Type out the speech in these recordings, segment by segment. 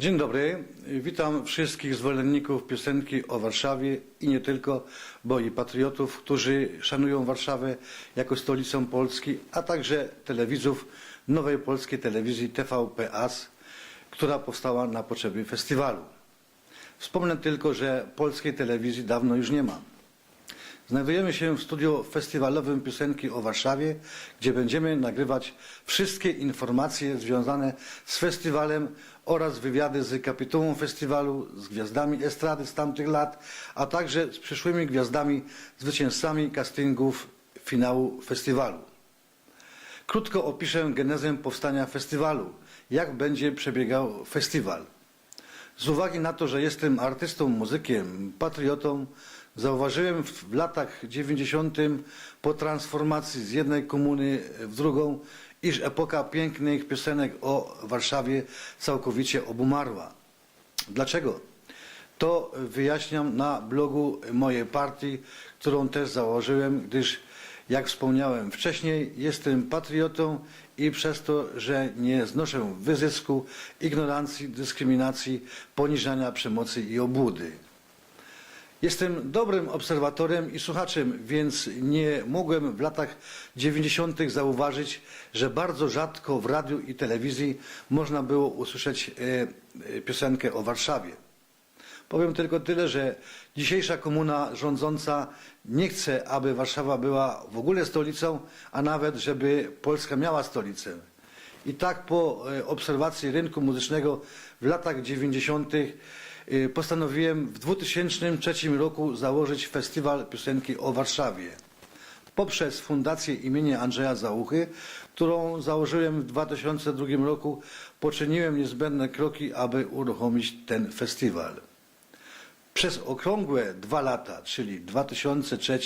Dzień dobry, witam wszystkich zwolenników piosenki o Warszawie i nie tylko, bo i patriotów, którzy szanują Warszawę jako stolicę Polski, a także telewidzów nowej polskiej telewizji TVP AS, która powstała na potrzeby festiwalu. Wspomnę tylko, że polskiej telewizji dawno już nie ma. Znajdujemy się w studiu festiwalowym piosenki o Warszawie, gdzie będziemy nagrywać wszystkie informacje związane z festiwalem oraz wywiady z kapitułą festiwalu, z gwiazdami estrady z tamtych lat, a także z przyszłymi gwiazdami, zwycięzcami castingów finału festiwalu. Krótko opiszę genezę powstania festiwalu, jak będzie przebiegał festiwal. Z uwagi na to, że jestem artystą, muzykiem, patriotą, zauważyłem w latach 90. po transformacji z jednej komuny w drugą, iż epoka pięknych piosenek o Warszawie całkowicie obumarła. Dlaczego? To wyjaśniam na blogu mojej partii, którą też założyłem, gdyż jak wspomniałem wcześniej, jestem patriotą i przez to, że nie znoszę wyzysku, ignorancji, dyskryminacji, poniżania, przemocy i obłudy. Jestem dobrym obserwatorem i słuchaczem, więc nie mogłem w latach 90. zauważyć, że bardzo rzadko w radiu i telewizji można było usłyszeć e, e, piosenkę o Warszawie. Powiem tylko tyle, że dzisiejsza komuna rządząca nie chce, aby Warszawa była w ogóle stolicą, a nawet, żeby Polska miała stolicę. I tak po e, obserwacji rynku muzycznego w latach 90. e, postanowiłem w 2003 roku założyć festiwal piosenki o Warszawie. Poprzez Fundację imienia Andrzeja Załuchy, którą założyłem w 2002 roku, poczyniłem niezbędne kroki, aby uruchomić ten festiwal. Przez okrągłe dwa lata, czyli 2003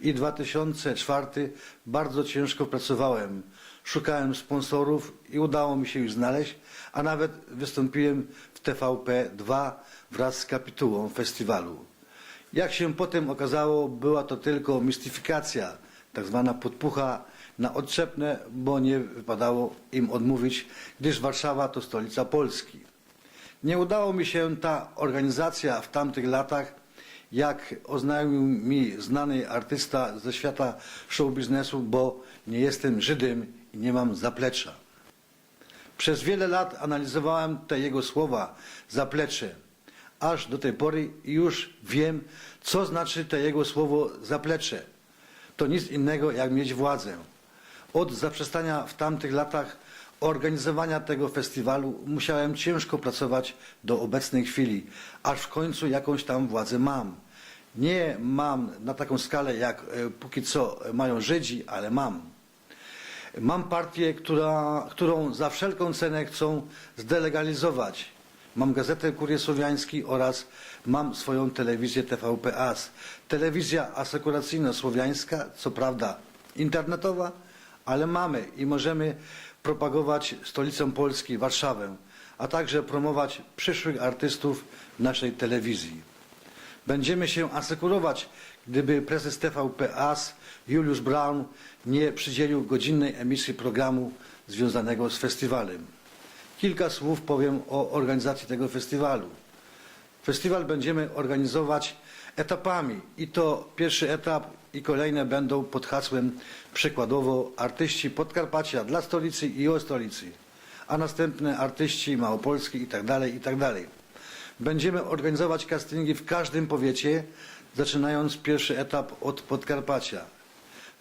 i 2004, bardzo ciężko pracowałem. Szukałem sponsorów i udało mi się ich znaleźć, a nawet wystąpiłem w TVP2 wraz z kapitułą festiwalu. Jak się potem okazało, była to tylko mistyfikacja, tak zwana podpucha na odczepne, bo nie wypadało im odmówić, gdyż Warszawa to stolica Polski. Nie udało mi się ta organizacja w tamtych latach, jak oznajmił mi znany artysta ze świata show biznesu, bo nie jestem Żydem i nie mam zaplecza. Przez wiele lat analizowałem te jego słowa, zaplecze, aż do tej pory już wiem, co znaczy te jego słowo zaplecze. To nic innego jak mieć władzę. Od zaprzestania w tamtych latach organizowania tego festiwalu musiałem ciężko pracować do obecnej chwili, aż w końcu jakąś tam władzę mam. Nie mam na taką skalę, jak e, póki co mają Żydzi, ale mam. Mam partię, która, którą za wszelką cenę chcą zdelegalizować. Mam gazetę Kurier Słowiański oraz mam swoją telewizję TVP AS. Telewizja asekuracyjno-słowiańska, co prawda internetowa, ale mamy i możemy propagować stolicę Polski, Warszawę, a także promować przyszłych artystów naszej telewizji. Będziemy się asekurować, gdyby prezes TVP AS Juliusz Braun nie przydzielił godzinnej emisji programu związanego z festiwalem. Kilka słów powiem o organizacji tego festiwalu. Festiwal będziemy organizować etapami i to pierwszy etap i kolejne będą pod hasłem przykładowo artyści Podkarpacia dla stolicy i o stolicy, a następne artyści Małopolski i tak dalej, i tak. Będziemy organizować castingi w każdym powiecie, zaczynając pierwszy etap od Podkarpacia.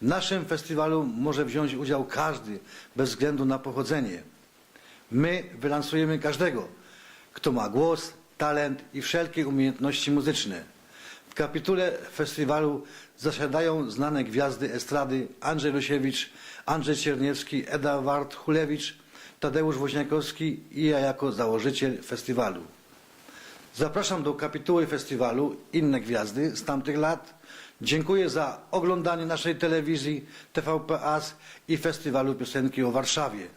W naszym festiwalu może wziąć udział każdy, bez względu na pochodzenie. My wylansujemy każdego, kto ma głos, talent i wszelkie umiejętności muzyczne. W kapitule festiwalu zasiadają znane gwiazdy estrady Andrzej Lusiewicz, Andrzej Cierniewski, Edward Hulewicz, Tadeusz Woźniakowski i ja jako założyciel festiwalu. Zapraszam do kapituły festiwalu Inne Gwiazdy z tamtych lat. Dziękuję za oglądanie naszej telewizji TVP AS i festiwalu piosenki o Warszawie.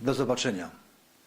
Do zobaczenia.